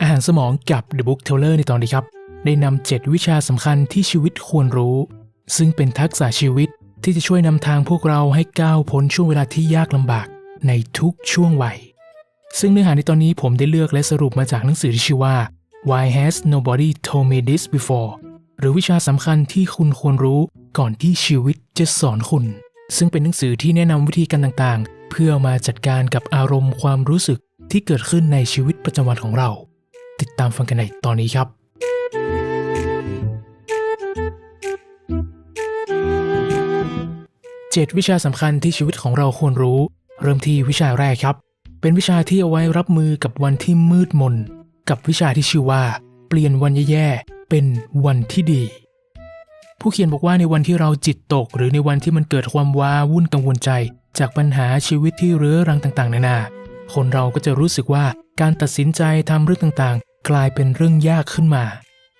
อาหารสมองกับ The Book Teller ในตอนนี้ครับ ได้นำ7วิชาสำคัญที่ชีวิตควรรู้ ซึ่งเป็นทักษะชีวิตที่จะช่วยนำทางพวกเราให้ก้าวพ้นช่วงเวลาที่ยากลำบากในทุกช่วงวัย ซึ่งเนื้อหาในตอนนี้ผมได้เลือกและสรุปมาจากหนังสือที่ชื่อว่า Why Has Nobody Told Me This Before หรือวิชาสำคัญที่คุณควรรู้ก่อนที่ชีวิตจะสอนคุณ ซึ่งเป็นหนังสือที่แนะนำวิธีการต่างๆ เพื่อมาจัดการกับอารมณ์ความรู้สึกที่เกิดขึ้นในชีวิตประจำวันของเรา ติดตามฟังกันในตอนนี้ครับ7วิชาสำคัญที่ชีวิตของเราควรรู้ เริ่มที่วิชาแรกครับ เป็นวิชาที่เอาไว้รับมือกับวันที่มืดมน กับวิชาที่ชื่อว่า เปลี่ยนวันแย่ๆเป็นวันที่ดี ผู้เขียนบอกว่าในวันที่เราจิตตก หรือในวันที่มันเกิดความว้าวุ่นกังวลใจ จากปัญหาชีวิตที่เรื้อรังต่างๆ นานา คนเราก็จะรู้สึกว่าการตัดสินใจทำเรื่องต่างๆ กลายเป็นเรื่องยากขึ้นมา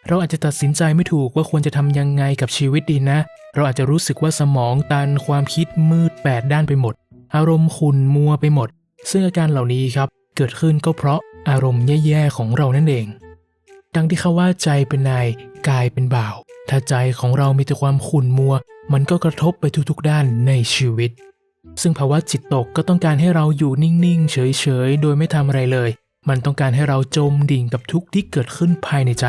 เราอาจจะตัดสินใจไม่ถูกว่าควรจะทำยังไงกับชีวิตดีนะ เราอาจจะรู้สึกว่าสมองตันความคิดมืดแปดด้านไปหมด อารมณ์ขุ่นมัวไปหมด ซึ่งอาการเหล่านี้ครับเกิดขึ้นก็เพราะอารมณ์แย่ๆของเรานั่นเอง ดังที่เขาว่าใจเป็นนายกายเป็นบ่าว ถ้าใจของเรามีแต่ความขุ่นมัว มันก็กระทบไปทุกๆด้านในชีวิต ซึ่งภาวะจิตตกก็ต้องการให้เราอยู่นิ่งๆ เฉยๆ โดยไม่ทำอะไรเลย มันต้องการให้เราจมดิ่งกับทุกข์ที่เกิดขึ้นภายในใจ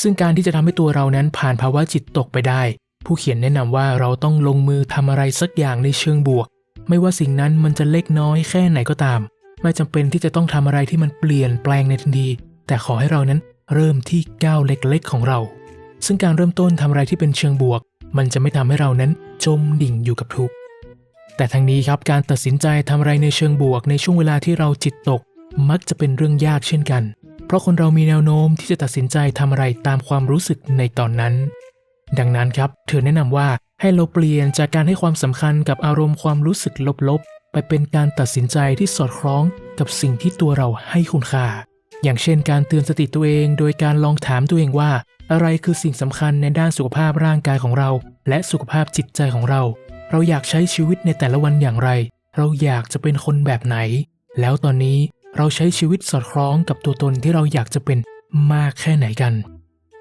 ซึ่งการที่จะทำให้ตัวเรานั้นผ่านภาวะจิตตกไปได้ ผู้เขียนแนะนำว่าเราต้องลงมือทำอะไรสักอย่างในเชิงบวก ไม่ว่าสิ่งนั้นมันจะเล็กน้อยแค่ไหนก็ตาม ไม่จำเป็นที่จะต้องทำอะไรที่มันเปลี่ยนแปลงในทันที แต่ขอให้เรานั้นเริ่มที่ก้าวเล็กๆ ของเรา ซึ่งการเริ่มต้นทำอะไรที่เป็นเชิงบวก มันจะไม่ทำให้เรานั้นจมดิ่งอยู่กับทุกข์ แต่ทางนี้ครับการตัดสินใจทำอะไรในเชิงบวกในช่วงเวลาที่เราจิตตก มักจะเป็นเรื่องยากเช่นกัน เพราะคนเรามีแนวโน้มที่จะตัดสินใจทำอะไรตามความรู้สึกในตอนนั้น ดังนั้นครับเธอแนะนำว่าให้เราเปลี่ยนจากการให้ความสำคัญกับอารมณ์ความรู้สึกลบๆ ไปเป็นการตัดสินใจที่สอดคล้องกับสิ่งที่ตัวเราให้คุณค่า อย่างเช่น การเตือนสติตัวเอง โดยการลองถามตัวเองว่า อะไรคือสิ่งสำคัญในด้านสุขภาพร่างกายของเรา และสุขภาพจิตใจของเรา เราอยากใช้ชีวิตในแต่ละวันอย่างไร เราอยากจะเป็นคนแบบไหน แล้วตอนนี้เราใช้ชีวิตสอดคล้องกับตัวตนที่เราอยากจะเป็นมากแค่ไหนกัน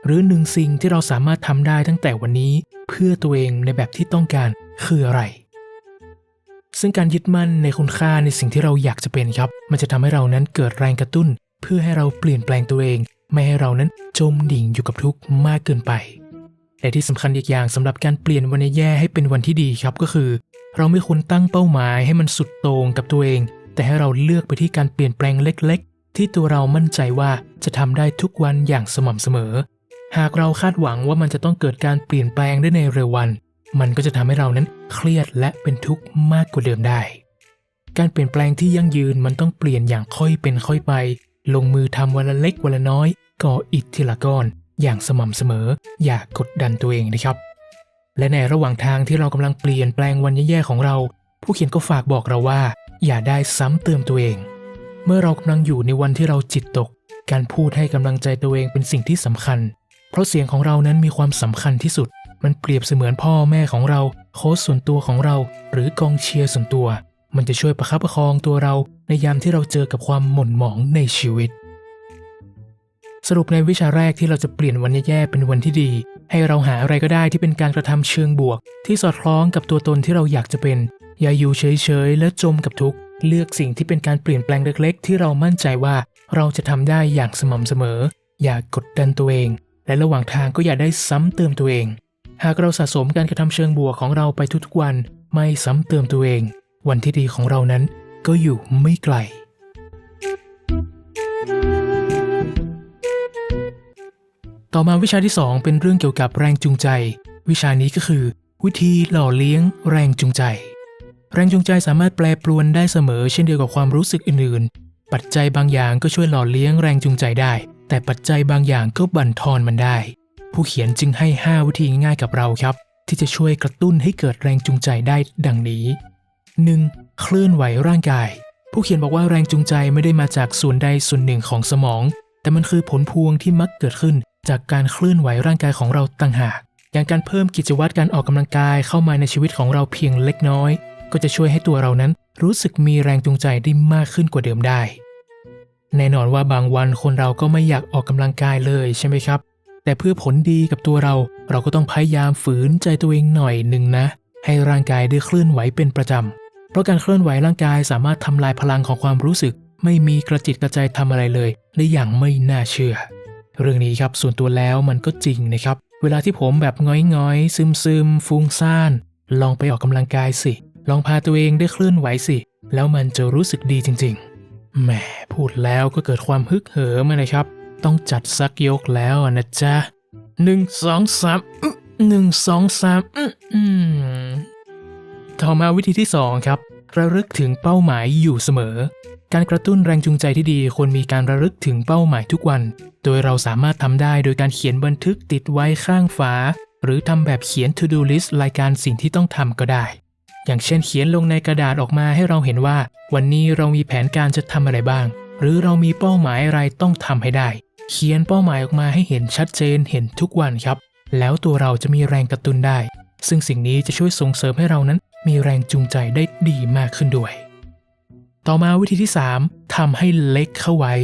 หรือหนึ่งสิ่งที่เราสามารถทำได้ตั้งแต่วันนี้เพื่อตัวเองในแบบที่ต้องการคืออะไร ซึ่งการยึดมั่นในคุณค่าในสิ่งที่เราอยากจะเป็นครับ มันจะทำให้เรานั้นเกิดแรงกระตุ้น เพื่อให้เราเปลี่ยนแปลงตัวเอง ไม่ให้เรานั้นจมดิ่งอยู่กับทุกข์มากเกินไป และที่สำคัญอีกอย่างสำหรับการเปลี่ยนวันแย่ให้เป็นวันที่ดีครับก็คือ เราไม่ควรตั้งเป้าหมายให้มันสุดโต่งกับตัวเอง แต่ให้เราเลือกไปที่การเปลี่ยนแปลงเล็ก ๆ ที่ตัวเรามั่นใจว่าจะทำได้ทุกวันอย่างสม่ำเสมอ หากเราคาดหวังว่ามันจะต้องเกิดการเปลี่ยนแปลงได้ในเร็ววัน มันก็จะทำให้เรานั้นเครียดและเป็นทุกข์มากกว่าเดิมได้ การเปลี่ยนแปลงที่ยั่งยืนมันต้องเปลี่ยนอย่างค่อยเป็นค่อยไป ลงมือทำวันละเล็กวันละน้อยก่ออิฐทีละก้อน อย่างสม่ำเสมอ อย่ากกดดันตัวเองนะครับ และในระหว่างทางที่เรากำลังเปลี่ยนแปลงวันแย่ๆของเรา ผู้เขียนก็ฝากบอกเราว่า อย่าได้ซ้ำเติมตัวเอง เมื่อเรากำลังอยู่ในวันที่เราจิตตก การพูดให้กำลังใจตัวเองเป็นสิ่งที่สำคัญ เพราะเสียงของเรานั้นมีความสำคัญที่สุด มันเปรียบเสมือนพ่อแม่ของเราโค้ชส่วนตัวของเรา หรือกองเชียร์ส่วนตัว มันจะช่วยประคับประคองตัวเราในยามที่เราเจอกับความหม่นหมองในชีวิต สรุปในวิชาแรกที่เราจะเปลี่ยนวันแย่ๆเป็นวันที่ดี ให้เราหาอะไรก็ได้ที่เป็นการกระทำเชิงบวก ที่สอดคล้องกับตัวตนที่เราอยากจะเป็น อย่าอยู่เฉยๆและจมกับทุกข์เลือกสิ่งที่เป็นการเปลี่ยนแปลงเล็กๆ ที่เรามั่นใจว่าเราจะทำได้อย่างสม่ำเสมอ อย่ากดดันตัวเอง และระหว่างทางก็อย่าได้ซ้ำเติมตัวเอง หากเราสะสมการกระทำเชิงบวกของเราไปทุกๆวัน ไม่ซ้ำเติมตัวเอง วันที่ดีของเรานั้นก็อยู่ไม่ไกล ต่อมาวิชาที่ 2 เป็นเรื่องเกี่ยวกับแรงจูงใจ วิชานี้ก็คือ วิธีหล่อเลี้ยง แรงจูงใจ แรงจูงใจสามารถแปรปรวนได้เสมอ เช่นเดียวกับความรู้สึกอื่นๆ ปัจจัยบางอย่างก็ช่วยหล่อเลี้ยงแรงจูงใจได้ แต่ปัจจัยบางอย่างก็บั่นทอนมันได้ ผู้เขียนจึงให้ 5 วิธีง่ายกับเราครับ ที่จะช่วยกระตุ้นให้เกิดแรงจูงใจได้ดังนี้ 1. เคลื่อนไหวร่างกาย ผู้เขียนบอกว่าแรงจูงใจไม่ได้มาจากส่วนใดส่วนหนึ่งของสมอง แต่มันคือผลพวงที่มักเกิดขึ้น จากการเคลื่อนไหวร่างกายของเราต่างหาก อย่างการเพิ่มกิจวัตรการออกกำลังกายเข้ามาในชีวิตของเราเพียงเล็กน้อย ก็จะช่วยให้ตัวเรานั้นรู้สึกมีแรงจูงใจได้มากขึ้นกว่าเดิมได้ แน่นอนว่าบางวันคนเราก็ไม่อยากออกกำลังกายเลยใช่ไหมครับ แต่เพื่อผลดีกับตัวเรา เราก็ต้องพยายามฝืนใจตัวเองหน่อยหนึ่งนะ ให้ร่างกายได้เคลื่อนไหวเป็นประจำเพราะการเคลื่อนไหวร่างกายสามารถทำลายพลังของความรู้สึก ไม่มีกระจิตกระใจทำอะไรเลยได้อย่างไม่น่าเชื่อ เรื่องนี้ครับส่วนตัวแล้วมันก็จริงนะครับ เวลาที่ผมแบบง้อยๆ ซึมๆ ฟุ้งซ่าน ลองไปออกกำลังกายสิ ลองพาตัวเองได้เคลื่อนไหวสิ แล้วมันจะรู้สึกดีจริงๆแหมพูดแล้วก็เกิดความฮึกเหิมเลยนะครับ ต้องจัดซักยกแล้วนะจ๊ะหนึ่งสองสามหนึ่งสองสามอื้ออืมต่อมาวิธีที่สองครับ ระลึกถึงเป้าหมายอยู่เสมอ การกระตุ้นแรงจูงใจที่ดีควรมีการระลึกถึงเป้าหมายทุกวัน โดยเราสามารถทำได้โดยการเขียนบันทึกติดไว้ข้างฝา หรือทำแบบเขียน to do list รายการสิ่งที่ต้องทำก็ได้ อย่างเช่นเขียนลงในกระดาษออกมาให้เราเห็นว่า วันนี้เรามีแผนการจะทำอะไรบ้าง หรือเรามีเป้าหมายอะไรต้องทำให้ได้ เขียนเป้าหมายออกมาให้เห็นชัดเจนเห็นทุกวันครับ แล้วตัวเราจะมีแรงกระตุ้นได้ซึ่งสิ่งนี้จะช่วยส่งเสริมให้เรานั้น มีแรงจูงใจได้ดีมากขึ้นด้วย ต่อมาวิธีที่ 3ทำให้เล็กเข้าไว้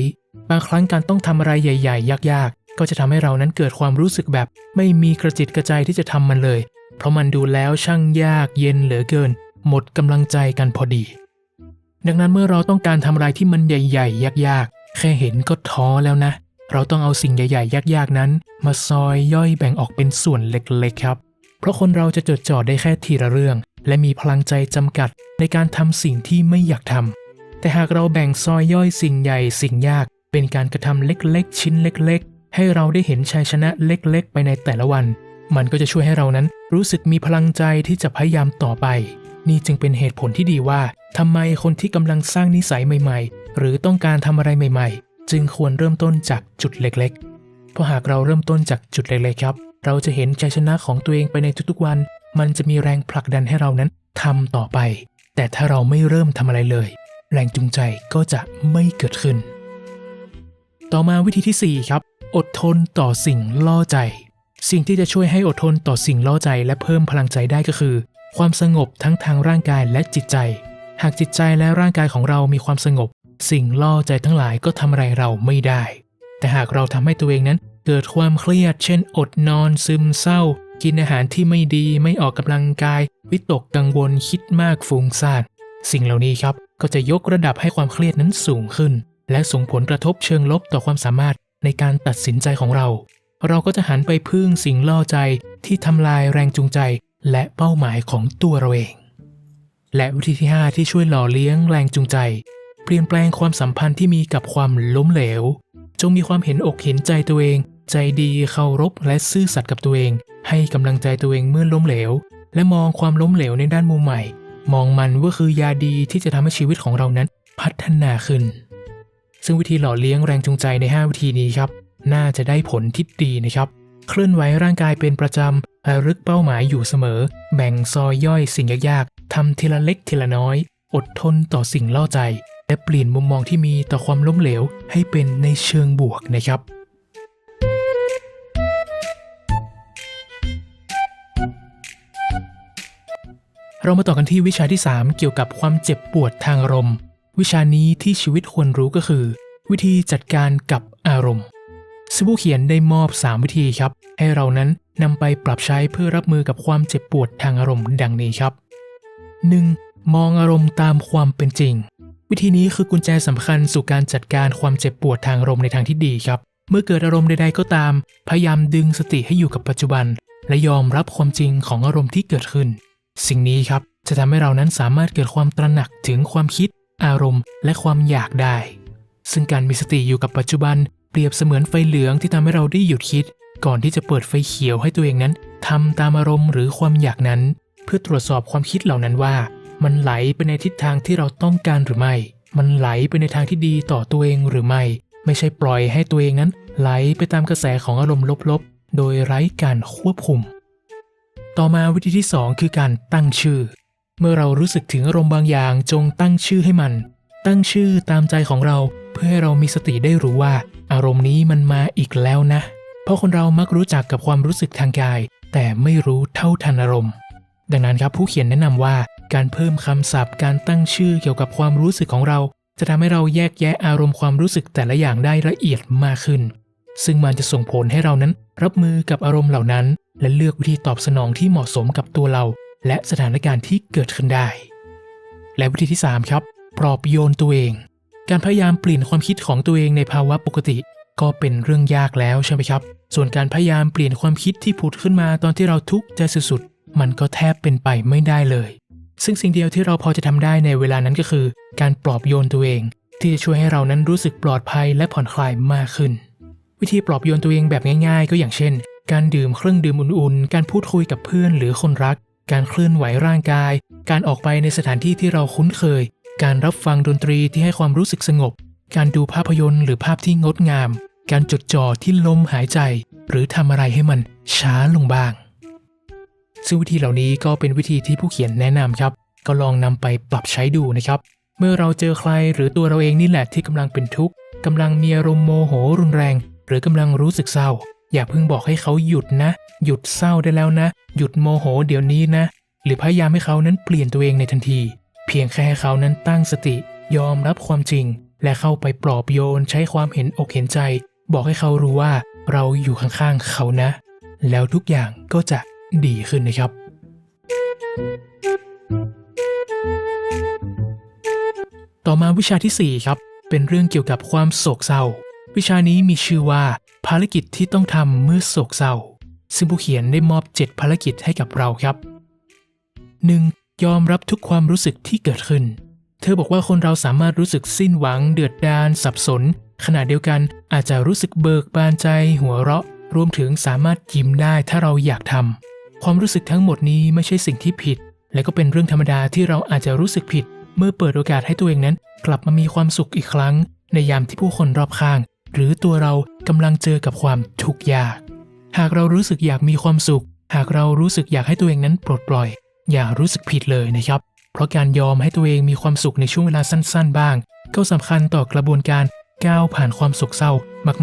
บางครั้งการต้องทำอะไรใหญ่ ๆ ยากๆ ก็จะทำให้เรานั้นเกิดความรู้สึกแบบ ไม่มีกระจิตกระใจที่จะทำมันเลย เพราะมันดูแล้วช่างยากเย็นเหลือเกิน หมดกำลังใจกันพอดี ดังนั้นเมื่อเราต้องการทำอะไรที่มันใหญ่ ๆ ยากๆ แค่เห็นก็ท้อแล้วนะ เราต้องเอาสิ่งใหญ่ ๆ ยากๆ นั้น มาซอยย่อยแบ่งออกเป็นส่วนเล็กๆ ครับ เพราะคนเราจะจดจ่อได้แค่ทีละเรื่อง และมีพลังใจจำกัดในการทำสิ่งที่ไม่อยากทำ แต่หากเราแบ่งซอยย่อยสิ่งใหญ่สิ่งยาก เป็นการกระทำเล็กๆ ชิ้นเล็กๆ ให้เราได้เห็นชัยชนะเล็กๆ ไปในแต่ละวัน มันก็จะช่วยให้เรานั้นรู้สึกมีพลังใจที่จะพยายามต่อไป นี่จึงเป็นเหตุผลที่ดีว่าทำไมคนที่กำลังสร้างนิสัยใหม่ ๆ หรือต้องการทำอะไรใหม่ ๆ จึงควรเริ่มต้นจากจุดเล็กๆ เพราะหากเราเริ่มต้นจากจุดเล็กๆครับ เราจะเห็นชัยชนะของตัวเองไปในทุกๆวัน มันจะมีแรงผลักดันให้เรานั้นทำต่อไป แต่ถ้าเราไม่เริ่มทำอะไรเลย แรงจูงใจก็จะไม่เกิดขึ้น ต่อมาวิธีที่ 4 ครับ อดทนต่อสิ่งล่อใจ สิ่งที่จะช่วยให้อดทนต่อสิ่งล่อใจ และเพิ่มพลังใจได้ก็คือ ความสงบทั้งทางร่างกายและจิตใจ หากจิตใจและร่างกายของเรามีความสงบ สิ่งล่อใจทั้งหลายก็ทำอะไรเราไม่ได้ แต่หากเราทำให้ตัวเองนั้นเกิดความเครียด เช่น อดนอน ซึมเศร้า กินอาหารที่ไม่ดีไม่ออกกำลังกาย วิตกกังวลคิดมากฟุ้งซ่านสิ่งเหล่านี้ครับก็จะยกระดับให้ความเครียดนั้นสูงขึ้น และส่งผลกระทบเชิงลบต่อความสามารถในการตัดสินใจของเรา เราก็จะหันไปพึ่งสิ่งล่อใจที่ทำลายแรงจูงใจ และเป้าหมายของตัวเราเอง และวิธีที่ 5 ที่ช่วยหล่อเลี้ยงแรงจูงใจ เปลี่ยนแปลงความสัมพันธ์ที่มีกับความล้มเหลว จงมีความเห็นอกเห็นใจตัวเอง ใจดีเคารพและซื่อสัตย์กับตัวเอง ให้กำลังใจตัวเองเมื่อล้มเหลว และมองความล้มเหลวในด้านมุมใหม่ มองมันว่าคือยาดีที่จะทำให้ชีวิตของเรานั้นพัฒนาขึ้น ซึ่งวิธีหล่อเลี้ยงแรงจูงใจใน 5 วิธีนี้ครับ น่าจะได้ผลที่ดีนะครับ เคลื่อนไหวร่างกายเป็นประจำระลึกเป้าหมายอยู่เสมอ แบ่งซอยย่อยสิ่งยากๆทำทีละเล็กทีละน้อย อดทนต่อสิ่งล่อใจ และเปลี่ยนมุมมองที่มีต่อความล้มเหลวให้เป็นในเชิงบวกนะครับ เรามาต่อกันที่วิชาที่ 3 เกี่ยวกับความเจ็บปวดทางอารมณ์ วิชานี้ที่ชีวิตควรรู้ก็คือ วิธีจัดการกับอารมณ์ซึ่งผู้เขียนได้มอบ 3 วิธีครับ ให้เรานั้นนำไปปรับใช้เพื่อรับมือกับความเจ็บปวดทางอารมณ์ดังนี้ครับ 1. มองอารมณ์ตามความเป็นจริง วิธีนี้คือกุญแจสำคัญสู่การจัดการความเจ็บปวดทางอารมณ์ในทางที่ดีครับ เมื่อเกิดอารมณ์ใดๆก็ตาม พยายามดึงสติให้อยู่กับปัจจุบัน และยอมรับความจริงของอารมณ์ที่เกิดขึ้น สิ่งนี้ครับจะทำให้เรานั้นสามารถเกิดความตระหนักถึงความคิด อารมณ์ และความอยากได้ ซึ่งการมีสติอยู่กับปัจจุบัน เปรียบเสมือนไฟเหลืองที่ทำให้เราได้หยุดคิด ก่อนที่จะเปิดไฟเขียวให้ตัวเองนั้นทำตามอารมณ์หรือความอยากนั้น เพื่อตรวจสอบความคิดเหล่านั้นว่า มันไหลไปในทิศทางที่เราต้องการหรือไม่ มันไหลไปในทางที่ดีต่อตัวเองหรือไม่ ไม่ใช่ปล่อยให้ตัวเองนั้น ไหลไปตามกระแสของอารมณ์ลบๆ โดยไร้การควบคุม ต่อมาวิธีที่ 2 คือการตั้งชื่อ เมื่อเรารู้สึกถึงอารมณ์บางอย่างจงตั้งชื่อให้มัน ตั้งชื่อตามใจของเราเพื่อให้เรามีสติได้รู้ว่า อารมณ์นี้มันมาอีกแล้วนะ เพราะคนเรามักรู้จักกับความรู้สึกทางกาย แต่ไม่รู้เท่าทันอารมณ์ ดังนั้นครับผู้เขียนแนะนำว่าการเพิ่มคำศัพท์การตั้งชื่อเกี่ยวกับความรู้สึกของเรา จะทำให้เราแยกแยะอารมณ์ความรู้สึกแต่ละอย่างได้ละเอียดมากขึ้น ซึ่งมันจะส่งผลให้เรานั้น รับมือกับอารมณ์เหล่านั้น และเลือกวิธีตอบสนองที่เหมาะสมกับตัวเรา และสถานการณ์ที่เกิดขึ้นได้ และวิธีที่ 3 ครับ ปลอบโยนตัวเอง การพยายามเปลี่ยนความคิดของตัวเองในภาวะปกติ ก็เป็นเรื่องยากแล้วใช่ไหมครับ ส่วนการพยายามเปลี่ยนความคิดที่ผุดขึ้นมาตอนที่เราทุกข์ใจสุดๆ มันก็แทบเป็นไปไม่ได้เลย ซึ่งสิ่งเดียวที่เราพอจะทำได้ในเวลานั้นก็คือ การปลอบโยนตัวเอง ที่จะช่วยให้เรานั้นรู้สึกปลอดภัยและผ่อนคลายมากขึ้น วิธีปลอบโยนตัวเองแบบง่ายๆ ก็อย่างเช่น การดื่มเครื่องดื่มอุ่นๆ การพูดคุยกับเพื่อนหรือคนรัก การเคลื่อนไหวร่างกาย การออกไปในสถานที่ที่เราคุ้นเคย การรับฟังดนตรีที่ให้ความรู้สึกสงบ การดูภาพยนตร์หรือภาพที่งดงาม การจดจ่อที่ลมหายใจ หรือทำอะไรให้มันช้าลงบ้าง ซึ่งวิธีเหล่านี้ก็เป็นวิธีที่ผู้เขียนแนะนำครับ ก็ลองนำไปปรับใช้ดูนะครับ เมื่อเราเจอใครหรือตัวเราเองนี่แหละที่กำลังเป็นทุกข์กำลังมีอารมณ์โมโหรุนแรง หรือกำลังรู้สึกเศร้า อย่าเพิ่งบอกให้เขาหยุดนะ หยุดเศร้าได้แล้วนะ หยุดโมโหเดี๋ยวนี้นะ หรือพยายามให้เขานั้นเปลี่ยนตัวเองในทันที เพียงแค่ให้เขานั้นตั้งสติ ยอมรับความจริง และเข้าไปปลอบโยนใช้ความเห็นอกเห็นใจ บอกให้เขารู้ว่าเราอยู่ข้างๆเขานะ แล้วทุกอย่างก็จะดีขึ้นนะครับ ต่อมาวิชาที่ 4 ครับ เป็นเรื่องเกี่ยวกับความโศกเศร้า วิชานี้มีชื่อว่า ภารกิจที่ต้องทำเมื่อโศกเศร้า ซึ่งผู้เขียนได้มอบ 7 ภารกิจให้กับเราครับ 1. ยอมรับทุกความรู้สึกที่เกิดขึ้น เธอบอกว่าคนเราสามารถรู้สึกสิ้นหวัง เดือดดาลสับสน ขณะเดียวกันอาจจะรู้สึกเบิกบานใจ หัวเราะ รวมถึงสามารถยิ้มได้ถ้าเราอยากทำความรู้สึกทั้งหมดนี้ไม่ใช่สิ่งที่ผิด และก็เป็นเรื่องธรรมดาที่เราอาจจะรู้สึกผิด เมื่อเปิดโอกาสให้ตัวเองนั้น กลับมามีความสุขอีกครั้ง ในยามที่ผู้คนรอบข้าง หรือตัวเรากำลังเจอกับความทุกข์ยาก หากเรารู้สึกอยากมีความสุข หากเรารู้สึกอยากให้ตัวเองนั้นปลดปล่อย อย่ารู้สึกผิดเลยนะครับ เพราะการยอมให้ตัวเองมีความสุขในช่วงเวลาสั้น ๆ บ้าง ก็สำคัญต่อกระบวนการก้าวผ่านความโศกเศร้า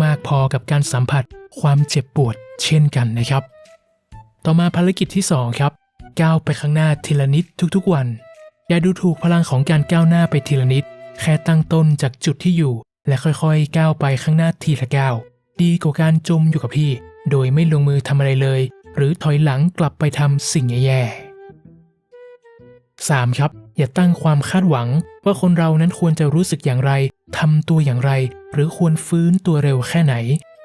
มาก ๆ พอกับการสัมผัส ความเจ็บปวด เช่นกันนะครับ ต่อมาภารกิจที่ 2 ครับ ก้าวไปข้างหน้าทีละนิดทุกๆวัน อย่าดูถูกพลังของการก้าวหน้าไปทีละนิด แค่ตั้งต้นจากจุดที่อยู่ และค่อยๆ ก้าวไปข้างหน้าทีละก้าวดีกว่าการจมอยู่กับที่ โดยไม่ลงมือทำอะไรเลย หรือถอยหลังกลับไปทำสิ่งแย่ๆ 3. ครับ อย่าตั้งความคาดหวัง ว่าคนเรานั้นควรจะรู้สึกอย่างไรทำตัวอย่างไร หรือควรฟื้นตัวเร็วแค่ไหน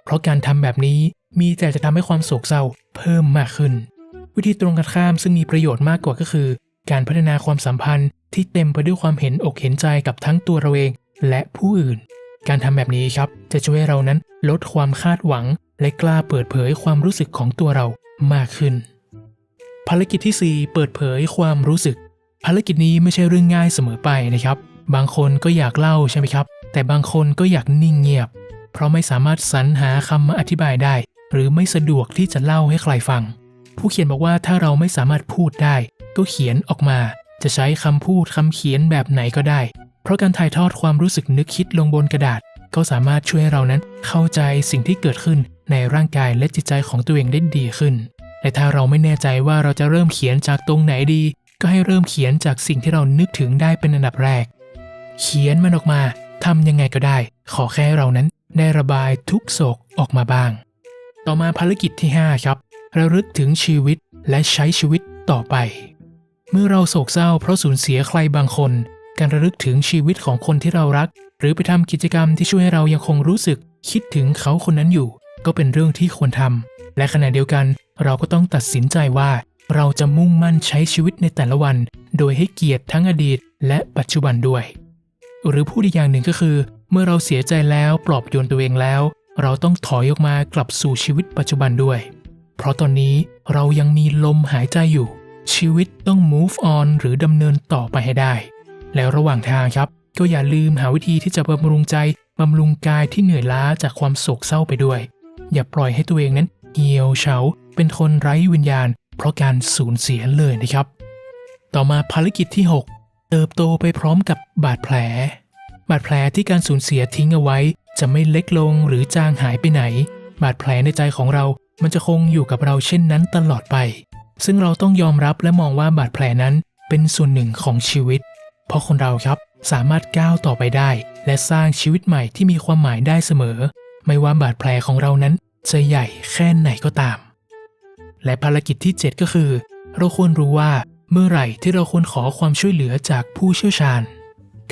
เพราะการทำแบบนี้มีแต่จะทำให้ความโศกเศร้าเพิ่มมากขึ้น วิธีตรงกันข้ามซึ่งมีประโยชน์มากกว่าก็คือ การพัฒนาความสัมพันธ์ที่เต็มไปด้วยความเห็นอกเห็นใจกับทั้งตัวเราเอง และผู้อื่น การทำแบบนี้ครับ จะช่วยให้เรานั้นลดความคาดหวัง และกล้าเปิดเผยความรู้สึกของตัวเรามากขึ้น ภารกิจที่ 4 เปิดเผยความรู้สึก ภารกิจนี้ไม่ใช่เรื่องง่ายเสมอไปนะครับ บางคนก็อยากเล่าใช่ไหมครับ แต่บางคนก็อยากนิ่งเงียบ เพราะไม่สามารถสรรหาคำมาอธิบายได้ หรือไม่สะดวกที่จะเล่าให้ใครฟัง ผู้เขียนบอกว่าถ้าเราไม่สามารถพูดได้ ก็เขียนออกมา จะใช้คำพูดคำเขียนแบบไหนก็ได้ เพราะการถ่ายทอดความรู้สึกนึกคิดลงบนกระดาษ ก็สามารถช่วยให้เรานั้นเข้าใจสิ่งที่เกิดขึ้นในร่างกายและจิตใจของตัวเองได้ดีขึ้นและถ้าเราไม่แน่ใจว่าเราจะเริ่มเขียนจากตรงไหนดี ก็ให้เริ่มเขียนจากสิ่งที่เรานึกถึงได้เป็นอันดับแรก เขียนมันออกมาทำยังไงก็ได้ ขอแค่เรานั้นได้ระบายทุกโศกออกมาบ้าง ต่อมาภารกิจที่ 5 ครับ ระลึกถึงชีวิตและใช้ชีวิตต่อไป เมื่อเราโศกเศร้าเพราะสูญเสียใครบางคน การระลึกถึงชีวิตของคนที่เรารัก หรือไปทำกิจกรรมที่ช่วยให้เรายังคงรู้สึก คิดถึงเขาคนนั้นอยู่ ก็เป็นเรื่องที่ควรทำและขณะเดียวกัน เราก็ต้องตัดสินใจว่า เราจะมุ่งมั่นใช้ชีวิตในแต่ละวัน โดยให้เกียรติทั้งอดีต และปัจจุบันด้วย หรือพูดอีกอย่างหนึ่งก็คือ เมื่อเราเสียใจแล้วปลอบโยนตัวเองแล้ว เราต้องถอยออกมากลับสู่ชีวิตปัจจุบันด้วย เพราะตอนนี้เรายังมีลมหายใจอยู่ชีวิตต้อง move on หรือดำเนินต่อไปให้ได้ แล้วระหว่างทางครับ ก็อย่าลืมหาวิธีที่จะบำรุงใจบำรุงกายที่เหนื่อยล้าจากความโศกเศร้าไปด้วย อย่าปล่อยให้ตัวเองนั้นเหี่ยวเฉาเป็นคนไร้วิญญาณ เพราะการสูญเสียเลยนะครับ ต่อมาภารกิจที่ 6 เติบโตไปพร้อมกับบาดแผล บาดแผลที่การสูญเสียทิ้งเอาไว้ จะไม่เล็กลงหรือจางหายไปไหน บาดแผลในใจของเรา มันจะคงอยู่กับเราเช่นนั้นตลอดไป ซึ่งเราต้องยอมรับและมองว่าบาดแผลนั้นเป็นส่วนหนึ่งของชีวิต เพราะคนเราครับสามารถก้าวต่อไปได้ และสร้างชีวิตใหม่ที่มีความหมายได้เสมอ ไม่ว่าบาดแผลของเรานั้นจะใหญ่แค่ไหนก็ตาม และภารกิจที่ 7 ก็คือ เราควรรู้ว่าเมื่อไหร่ที่เราควรขอความช่วยเหลือจากผู้เชี่ยวชาญ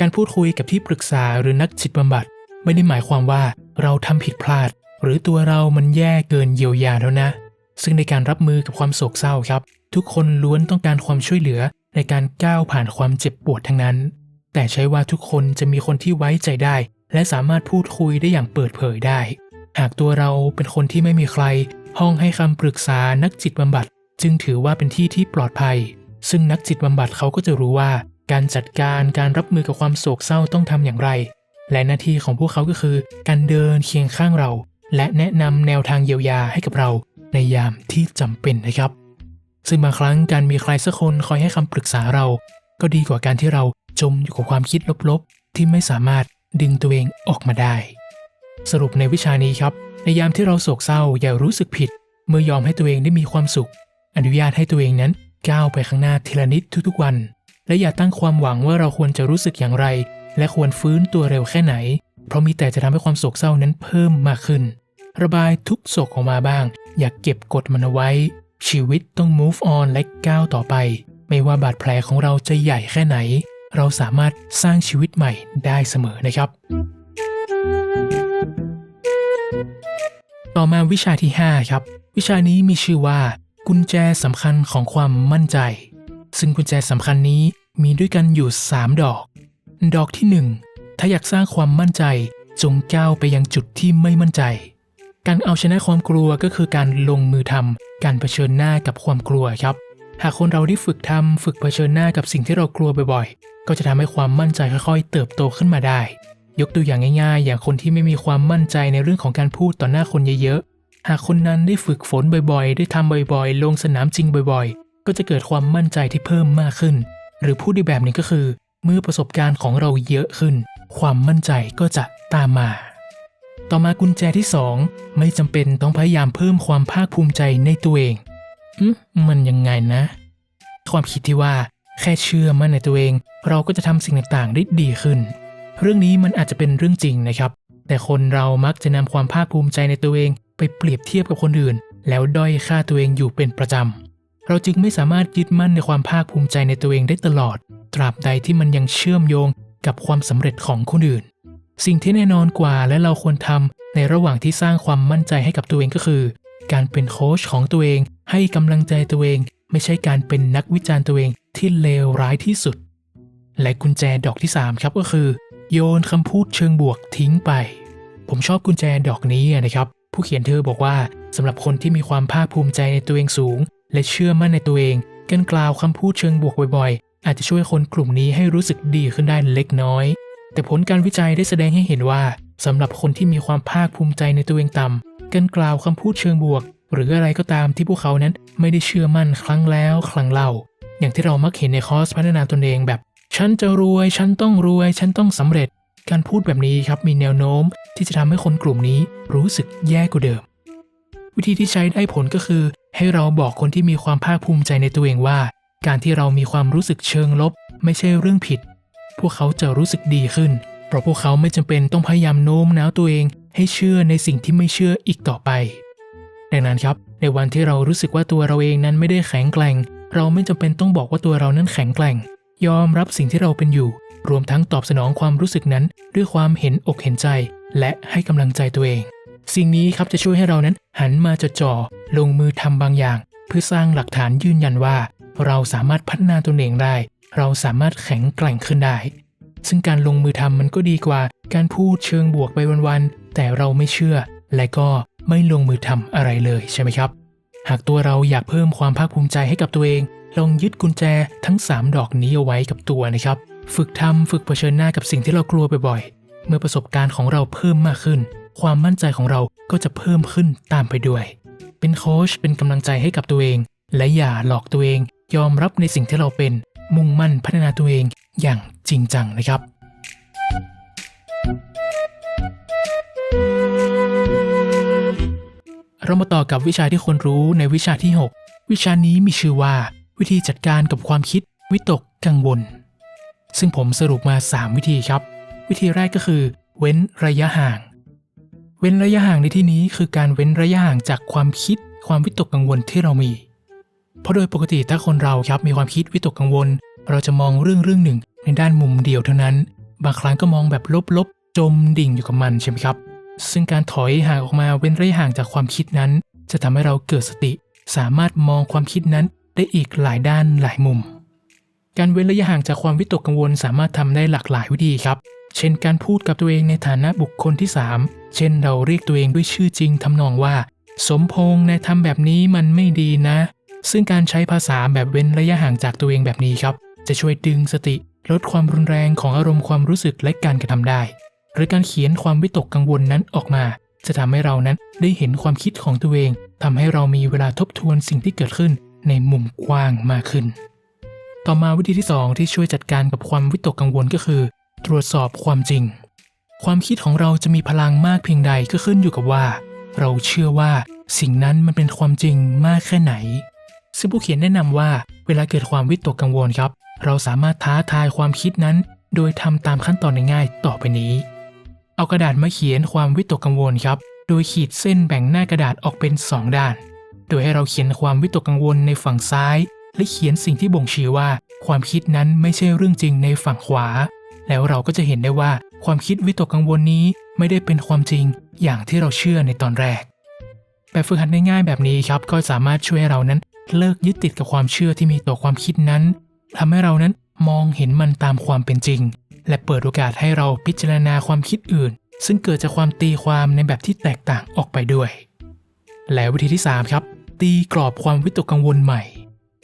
การพูดคุยกับที่ปรึกษาหรือนักจิตบำบัด ไม่ได้หมายความว่าเราทำผิดพลาด หรือตัวเรามันแย่เกินเยียวยาแล้วนะ ซึ่งในการรับมือกับความโศกเศร้าครับ ทุกคนล้วนต้องการความช่วยเหลือ ในการก้าวผ่านความเจ็บปวดทั้งนั้น แต่ใช้ว่าทุกคนจะมีคนที่ไว้ใจได้ และสามารถพูดคุยได้อย่างเปิดเผยได้ หากตัวเราเป็นคนที่ไม่มีใคร ห้องให้คำปรึกษานักจิตบำบัด จึงถือว่าเป็นที่ที่ปลอดภัย ซึ่งนักจิตบำบัดเขาก็จะรู้ว่า การจัดการการรับมือกับความโศกเศร้าต้องทำอย่างไร และหน้าที่ของพวกเขาก็คือ การเดินเคียงข้างเรา และแนะนำแนวทางเยียวยาให้กับเราในยามที่จำเป็นนะครับ ซึ่งบางครั้งการมีใครสักคนคอยให้คำปรึกษาเรา ก็ดีกว่าการที่เราจมอยู่กับความคิดลบๆ ที่ไม่สามารถดึงตัวเองออกมาได้ สรุปในวิชานี้ครับ ในยามที่เราโศกเศร้าอย่ารู้สึกผิด เมื่อยอมให้ตัวเองได้มีความสุข อนุญาตให้ตัวเองนั้นก้าวไปข้างหน้าทีละนิดทุกๆวัน และอย่าตั้งความหวังว่าเราควรจะรู้สึกอย่างไร และควรฟื้นตัวเร็วแค่ไหน เพราะมีแต่จะทำให้ความโศกเศร้านั้นเพิ่มมากขึ้น ระบายทุกโศกออกมาบ้าง อย่าเก็บกดมันเอาไว้ ชีวิตต้อง move on และก้าวต่อไป ไม่ว่าบาดแผลของเราจะใหญ่แค่ไหน เราสามารถสร้างชีวิตใหม่ได้เสมอนะครับ ต่อมาวิชาที่ 5 ครับ วิชานี้มีชื่อว่า กุญแจสำคัญของความมั่นใจ ซึ่งกุญแจสำคัญนี้มีด้วยกันอยู่ 3 ดอก ดอกที่ 1 ถ้าอยากสร้างความมั่นใจจงก้าวไปยังจุดที่ไม่มั่นใจ การเอาชนะความกลัวก็คือการลงมือทำการเผชิญหน้ากับความกลัวครับ หากคนเราได้ฝึกทำฝึกเผชิญหน้ากับสิ่งที่เรากลัวบ่อยๆ ก็จะทำให้ความมั่นใจค่อยๆ เติบโตขึ้นมาได้ ยกตัวอย่างง่ายๆ อย่างคนที่ไม่มีความมั่นใจในเรื่องของการพูดต่อหน้าคนเยอะๆ หากคนนั้นได้ฝึกฝนบ่อยๆ ได้ทำบ่อยๆ ลงสนามจริงบ่อยๆ ก็จะเกิดความมั่นใจที่เพิ่มมากขึ้น หรือพูดได้แบบนี้ก็คือ เมื่อประสบการณ์ของเราเยอะขึ้น ความมั่นใจก็จะตามมา ต่อมากุญแจที่ 2 ไม่จำเป็นต้องพยายามเพิ่มความภาคภูมิใจในตัวเองอืมมันยังไงนะ ความคิดที่ว่าแค่เชื่อมั่นในตัวเอง เราก็จะทำสิ่งต่างๆได้ดีขึ้น เรื่องนี้มันอาจจะเป็นเรื่องจริงนะครับ แต่คนเรามักจะนำความภาคภูมิใจในตัวเอง ไปเปรียบเทียบกับคนอื่น แล้วด้อยค่าตัวเองอยู่เป็นประจำ เราจึงไม่สามารถยึดมั่นในความภาคภูมิใจในตัวเองได้ตลอด ตราบใดที่มันยังเชื่อมโยงกับความสำเร็จของคนอื่น สิ่งที่แน่นอนกว่าและเราควรทำในระหว่างที่สร้างความมั่นใจให้กับตัวเองก็คือ การเป็นโค้ชของตัวเอง ให้กำลังใจตัวเอง ไม่ใช่การเป็นนักวิจารณ์ตัวเองที่เลวร้ายที่สุด และกุญแจดอกที่ 3 ครับก็คือ โยนคำพูดเชิงบวกทิ้งไป ผมชอบกุญแจดอกนี้นะครับ ผู้เขียนเธอบอกว่าสำหรับคนที่มีความภาคภูมิใจในตัวเองสูง และเชื่อมั่นในตัวเองการกล่าวคำพูดเชิงบวกบ่อยๆ อาจจะช่วยคนกลุ่มนี้ให้รู้สึกดีขึ้นได้เล็กน้อย แต่ผลการวิจัยได้แสดงให้เห็นว่าสำหรับคนที่มีความภาคภูมิใจในตัวเองต่ำการกล่าวคำพูดเชิงบวก หรืออะไรก็ตามที่พวกเขานั้นไม่ได้เชื่อมั่นครั้งแล้วครั้งเล่า อย่างที่เรามักเห็นในคอร์สพัฒนาตนเองแบบ ฉันจะรวย ฉันต้องรวย ฉันต้องสำเร็จ การพูดแบบนี้ครับมีแนวโน้ม ที่จะทำให้คนกลุ่มนี้รู้สึกแย่กว่าเดิม วิธีที่ใช้ได้ผลก็คือ ให้เราบอกคนที่มีความภาคภูมิใจในตัวเองว่า การที่เรามีความรู้สึกเชิงลบ ไม่ใช่เรื่องผิด พวกเขาจะรู้สึกดีขึ้น เพราะพวกเขาไม่จำเป็นต้องพยายามโน้มน้าวตัวเองให้เชื่อในสิ่งที่ไม่เชื่ออีกต่อไป ดังนั้นครับ ในวันที่เรารู้สึกว่าตัวเราเองนั้นไม่ได้แข็งแกร่ง เราไม่จำเป็นต้องบอกว่าตัวเรานั้นแข็งแกร่ง ยอมรับสิ่งที่เราเป็นอยู่ รวมทั้งตอบสนองความรู้สึกนั้น ด้วยความเห็นอกเห็นใจ และให้กำลังใจตัวเอง สิ่งนี้ครับจะช่วยให้เรานั้นหันมาจดจ่อลงมือทำบางอย่าง เพื่อสร้างหลักฐานยืนยันว่า เราสามารถพัฒนาตนเองได้ เราสามารถแข็งแกร่งขึ้นได้ ซึ่งการลงมือทำมันก็ดีกว่า การพูดเชิงบวกไปวันๆ แต่เราไม่เชื่อ และก็ไม่ลงมือทำอะไรเลยใช่ไหมครับ หากตัวเราอยากเพิ่มความภาคภูมิใจให้กับตัวเอง ลองยึดกุญแจทั้ง 3 ดอกนี้เอาไว้กับตัวนะครับ ฝึกทำฝึกเผชิญหน้ากับสิ่งที่เรากลัวบ่อยๆ เมื่อประสบการณ์ของเราเพิ่มมากขึ้น ความมั่นใจของเราก็จะเพิ่มขึ้นตามไปด้วย เป็นโค้ชเป็นกำลังใจให้กับตัวเอง และอย่าหลอกตัวเองยอมรับในสิ่งที่เราเป็น มุ่งมั่นพัฒนาตัวเองอย่างจริงจังนะครับ เรามาต่อกับวิชาที่ควรรู้ในวิชาที่ 6 วิชานี้มีชื่อว่า วิธีจัดการกับความคิด วิตกกังวล ซึ่งผมสรุปมา 3 วิธีครับ วิธีแรกก็คือ เว้นระยะห่าง เว้นระยะห่างในที่นี้คือการเว้นระยะห่างจากความคิด ความวิตกกังวลที่เรามี เพราะโดยปกติถ้าคนเราครับมีความคิดวิตกกังวล เราจะมองเรื่องเรื่องหนึ่ง ในด้านมุมเดียวเท่านั้น บางครั้งก็มองแบบลบๆ จมดิ่งอยู่กับมันใช่ไหมครับ ซึ่งการถอยห่างออกมาเว้นระยะห่างจากความคิดนั้น จะทำให้เราเกิดสติ สามารถมองความคิดนั้นได้อีกหลายด้านหลายมุม การเว้นระยะห่างจากความวิตกกังวลสามารถทำได้หลากหลายวิธีครับ เช่น การพูดกับตัวเองในฐานะบุคคลที่ 3 เช่น เราเรียกตัวเองด้วยชื่อจริงทำนองว่า สมพงษ์นายทำแบบนี้มันไม่ดีนะ ซึ่งการใช้ภาษาแบบเว้นระยะห่างจากตัวเองแบบนี้ครับ จะช่วยดึงสติ ลดความรุนแรงของอารมณ์ความรู้สึกและการกระทำได้ หรือการเขียนความวิตกกังวลนั้นออกมา จะทำให้เรานั้นได้เห็นความคิดของตัวเองทำให้เรามีเวลาทบทวนสิ่งที่เกิดขึ้นในมุมกว้างมากขึ้น ต่อมาวิธีที่ 2 ที่ช่วยจัดการกับความวิตกกังวลก็คือ ตรวจสอบความจริง ความคิดของเราจะมีพลังมากเพียงใดก็ขึ้นอยู่กับว่า เราเชื่อว่าสิ่งนั้นมันเป็นความจริงมากแค่ไหน ซึ่งผู้เขียนแนะนำว่า เวลาเกิดความวิตกกังวลครับ เราสามารถท้าทายความคิดนั้น โดยทำตามขั้นตอนง่ายๆต่อไปนี้ เอากระดาษมาเขียนความวิตกกังวลครับ โดยขีดเส้นแบ่งหน้ากระดาษออกเป็น 2 ด้าน โดยให้เราเขียนความวิตกกังวลในฝั่งซ้าย และเขียนสิ่งที่บ่งชี้ว่า ความคิดนั้นไม่ใช่เรื่องจริงในฝั่งขวา แล้วเราก็จะเห็นได้ว่าความคิดวิตกกังวลนี้ไม่ได้เป็นความจริงอย่างที่เราเชื่อในตอนแรกแบบฝึกหัดง่ายๆแบบนี้ครับ ก็สามารถช่วยให้เรานั้น เลิกยึดติดกับความเชื่อที่มีต่อความคิดนั้นทำให้เรานั้นมองเห็นมันตามความเป็นจริง และเปิดโอกาสให้เราพิจารณาความคิดอื่น ซึ่งเกิดจากความตีความในแบบที่แตกต่างออกไปด้วย และวิธีที่ 3 ครับ ตีกรอบความวิตกกังวลใหม่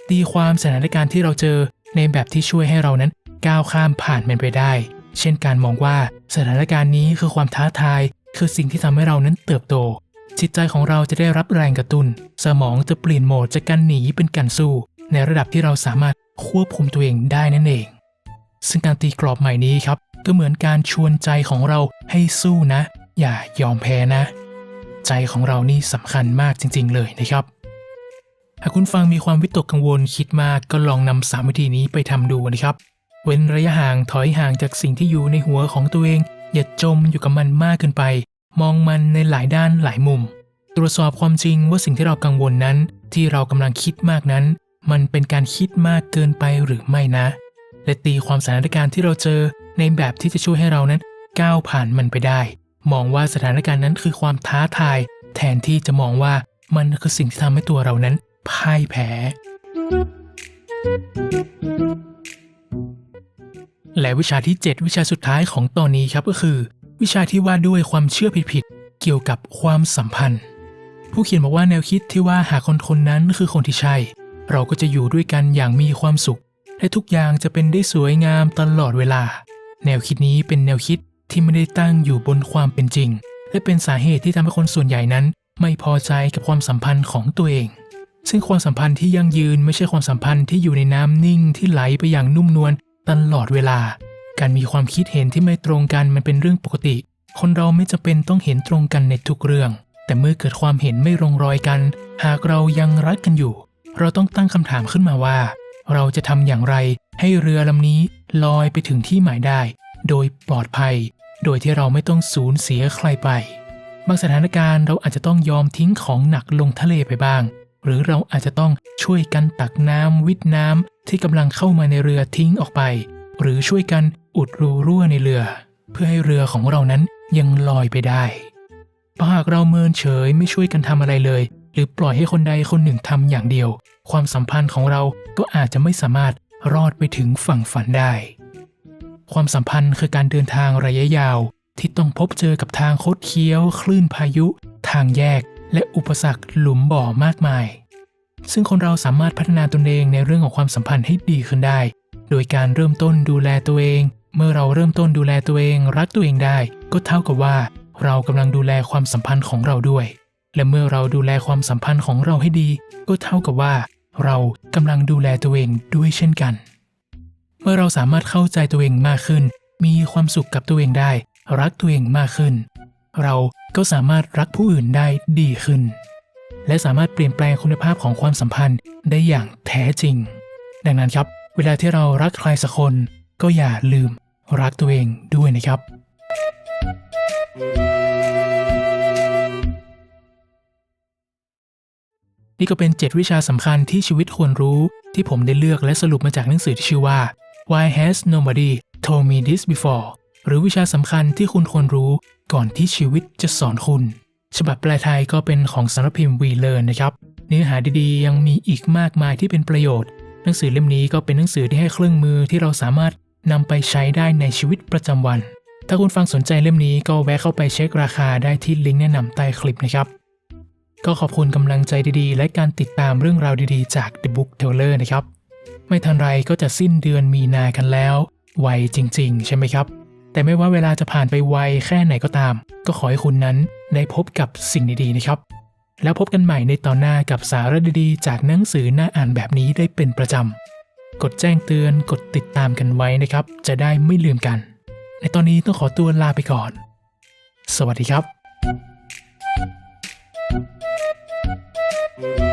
ตีความสถานการณ์ที่เราเจอในแบบที่ช่วยให้เรานั้นก้าวข้ามผ่านมันไปได้ เช่นการมองว่าสถานการณ์นี้คือความท้าทาย คือสิ่งที่ทำให้เรานั้นเติบโต จิตใจของเราจะได้รับแรงกระตุน้น สมองจะเปลี่ยนโหมดจากการหนีเป็นการสู้ ในระดับที่เราสามารถควบคุมตัวเองได้นั่นเอง ซึ่งการตีกรอบใหม่นี้ครับ ก็เหมือนการชวนใจของเราให้สู้นะ อย่ายอมแพ้นะ ใจของเรานี่สำคัญมากจริง ๆ เลยนะครับหากคุณฟังมีความวิตกกังวลคิดมากก็ลองนำสามวิธีนี้ไปทำดูนะครับ เว้นระยะห่างถอยห่างจากสิ่งที่อยู่ในหัวของตัวเอง อย่าจมอยู่กับมันมากเกินไป มองมันในหลายด้านหลายมุม ตรวจสอบความจริงว่าสิ่งที่เรากังวลนั้น ที่เรากำลังคิดมากนั้น มันเป็นการคิดมากเกินไปหรือไม่นะ และตีความสถานการณ์ที่เราเจอในแบบที่จะช่วยให้เรานั้นก้าวผ่านมันไปได้ มองว่าสถานการณ์นั้นคือความท้าทาย แทนที่จะมองว่ามันคือสิ่งที่ทำให้ตัวเรานั้นพ่ายแพ้ และวิชาที่ 7 วิชาสุดท้ายของตอนนี้ครับก็คือ วิชาที่ว่าด้วยความเชื่อผิดๆเกี่ยวกับความสัมพันธ์ ผู้เขียนบอกว่าแนวคิดที่ว่าหากคนคนนั้นคือคนที่ใช่ เราก็จะอยู่ด้วยกันอย่างมีความสุข และทุกอย่างจะเป็นได้สวยงามตลอดเวลา แนวคิดนี้เป็นแนวคิดที่ไม่ได้ตั้งอยู่บนความเป็นจริง และเป็นสาเหตุที่ทำให้คนส่วนใหญ่นั้น ไม่พอใจกับความสัมพันธ์ของตัวเอง ซึ่งความสัมพันธ์ที่ยั่งยืนไม่ใช่ความสัมพันธ์ที่อยู่ในน้ำนิ่งที่ไหลไปอย่างนุ่มนวลตลอดเวลา การมีความคิดเห็นที่ไม่ตรงกันมันเป็นเรื่องปกติ คนเราไม่จำเป็นต้องเห็นตรงกันในทุกเรื่อง แต่เมื่อเกิดความเห็นไม่ลงรอยกัน หากเรายังรักกันอยู่ เราต้องตั้งคำถามขึ้นมาว่า เราจะทำอย่างไรให้เรือลำนี้ลอยไปถึงที่หมายได้ โดยปลอดภัย โดยที่เราไม่ต้องสูญเสียใครไป บางสถานการณ์เราอาจจะต้องยอมทิ้งของหนักลงทะเลไปบ้าง หรือเราอาจจะต้องช่วยกันตักน้ำวิทน้ำที่กำลังเข้ามาในเรือทิ้งออกไป หรือช่วยกัน อุดรูรั่วในเรือ เพื่อให้เรือของเรานั้นยังลอยไปได้เพราะหากเราเมินเฉยไม่ช่วยกันทำอะไรเลย หรือปล่อยให้คนใดคนหนึ่งทำอย่างเดียว ความสัมพันธ์ของเราก็อาจจะไม่สามารถรอดไปถึงฝั่งฝันได้ ความสัมพันธ์คือการเดินทางระยะยาว ที่ต้องพบเจอกับทางคดเคี้ยว คลื่นพายุ ทางแยก และอุปสรรคหลุมบ่อมากมาย ซึ่งคนเราสามารถพัฒนาตนเองในเรื่องของความสัมพันธ์ให้ดีขึ้นได้ โดยการเริ่มต้นดูแลตัวเอง เมื่อเราเริ่มต้นดูแลตัวเองรักตัวเองได้ ก็เท่ากับว่า เรากำลังดูแลความสัมพันธ์ของเราด้วย และเมื่อเราดูแลความสัมพันธ์ของเราให้ดี ก็เท่ากับว่า เรากำลังดูแลตัวเองด้วยเช่นกัน เมื่อเราสามารถเข้าใจตัวเองมากขึ้น มีความสุขกับตัวเองได้ รักตัวเองมากขึ้น เราก็สามารถรักผู้อื่นได้ดีขึ้น และสามารถเปลี่ยนแปลงคุณภาพของความสัมพันธ์ได้อย่างแท้จริง ดังนั้นครับ เวลาที่เรารักใครสักคน ก็อย่าลืม รักตัวเองด้วยนะครับ นี่ก็เป็น 7 วิชาสำคัญที่ชีวิตควรรู้ที่ผมได้เลือกและสรุปมาจากหนังสือที่ชื่อว่า Why Has Nobody Told Me This Before หรือวิชาสำคัญที่คุณควรรู้ก่อนที่ชีวิตจะสอนคุณ ฉบับแปลไทยก็เป็นของสำนักพิมพ์วีเลอร์นะครับ เนื้อหาดีๆ ยังมีอีกมากมายที่เป็นประโยชน์ หนังสือเล่มนี้ก็เป็นหนังสือที่ให้เครื่องมือที่เราสามารถ นำไปใช้ได้ในชีวิตประจำวัน ถ้าคุณฟังสนใจเล่มนี้ก็แวะเข้าไปเช็คราคาได้ที่ลิงก์แนะนำใต้คลิปนะครับ ก็ขอบคุณกำลังใจดีๆ และการติดตามเรื่องราวดีๆ จาก The Book Teller นะครับ ไม่ทันไรก็จะสิ้นเดือนมีนากันแล้ว ไวจริง ๆ ใช่ไหมครับ แต่ไม่ว่าเวลาจะผ่านไปไวแค่ไหนก็ตาม ก็ขอให้คุณนั้นได้พบกับสิ่งดีๆนะครับ แล้วพบกันใหม่ในตอนหน้ากับสาระดีๆ จากหนังสือหน่าอ่านแบบนี้ได้เป็นประจำ กดแจ้งเตือน กดติดตามกันไว้นะครับ จะได้ไม่ลืมกัน ในตอนนี้ต้องขอตัวลาไปก่อน สวัสดีครับ thank you